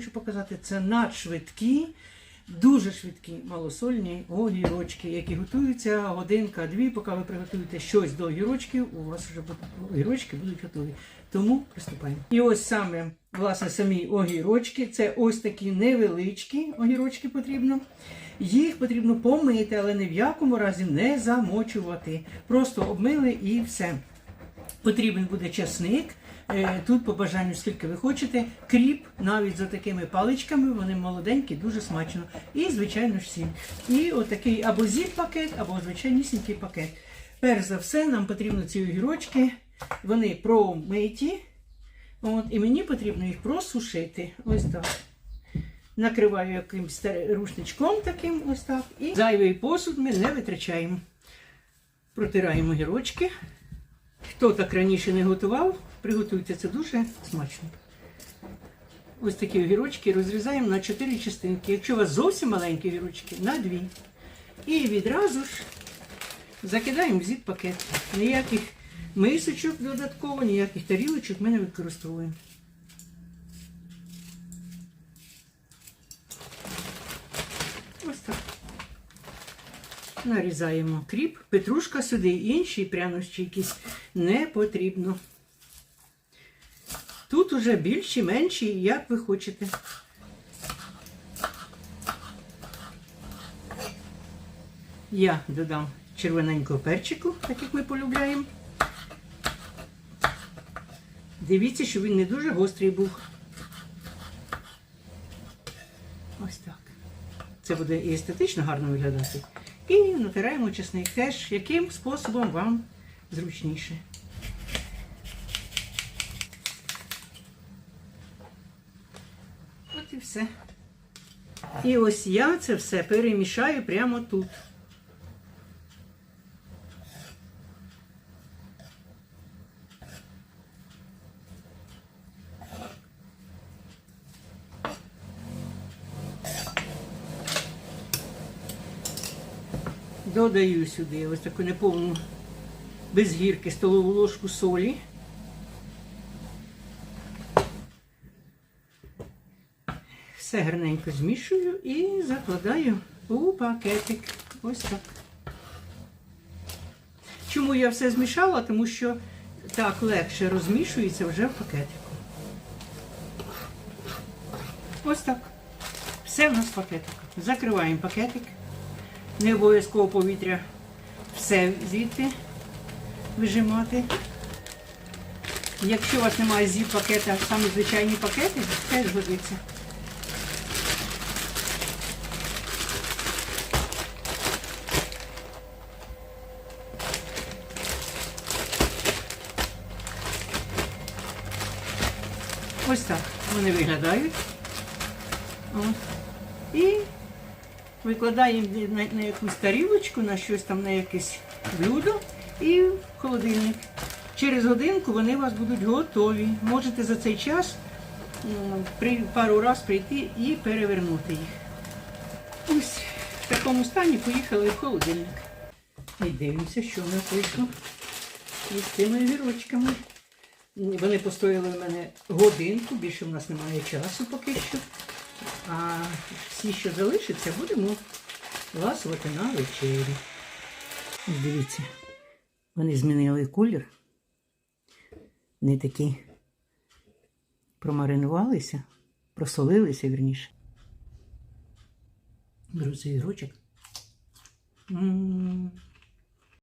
хочу показати, це надшвидкі, дуже швидкі малосольні огірочки, які готуються годинка-дві, поки ви приготуєте щось до огірочків, у вас вже огірочки будуть готові. Тому приступаємо. І ось саме, власне, самі огірочки. Це ось такі невеличкі огірочки потрібно. Їх потрібно помити, але ні в якому разі не замочувати. Просто обмили і все. Потрібен буде часник. Е, Тут по бажанню, скільки ви хочете, кріп навіть за такими паличками, вони молоденькі, дуже смачно. І, звичайно ж, сіль. І отакий або зіп-пакет, або звичайнісінький пакет. Перш за все, нам потрібно ці огірочки, вони промиті. От, і мені потрібно їх просушити. Ось так. Накриваю якимось рушничком таким, ось так. І зайвий посуд ми не витрачаємо. Протираємо огірочки. Хто так раніше не готував, приготуйте це дуже смачно. Ось такі огірочки розрізаємо на 4 частинки. Якщо у вас зовсім маленькі огірочки, на 2. І відразу ж закидаємо в зіп-пакет. Ніяких мисочок додатково, ніяких тарілочок ми не використовуємо. Ось так. Нарізаємо кріп, петрушка сюди, інші пряності якісь не потрібно. Тут уже більші, менші, як ви хочете. Я додам червоненького перчику, так як ми полюбляємо. Дивіться, щоб він не дуже гострий був. Ось так. Це буде і естетично гарно виглядати. І натираємо чесник теж, яким способом вам зручніше. От і все. І ось я це все перемішаю прямо тут. Додаю сюди ось таку неповну без гірки столову ложку солі. Все гарненько змішую і закладаю у пакетик. Ось так. Чому я все змішала? Тому що так легше розмішується вже в пакетику. Ось так. Все в нас в пакетику. Закриваємо пакетик. Не обов'язково повітря все звідти вижимати. Якщо у вас немає зіп пакета, саме звичайні пакети, теж годиться. Ось так вони виглядають. От. І викладаємо на, на якусь тарілочку, на щось там, на якесь блюдо і в холодильник. Через годинку вони у вас будуть готові. Можете за цей час при, пару разів прийти і перевернути їх. Ось в такому стані поїхали в холодильник. І дивимося, що в нас вийшло із цими вірочками. Вони постояли в мене годинку, більше в нас немає часу поки що. А всі, що залишиться, будемо ласувати на вечері. Дивіться, вони змінили колір. Не такі промаринувалися, просолилися вірніше. Беру цей ігрочок.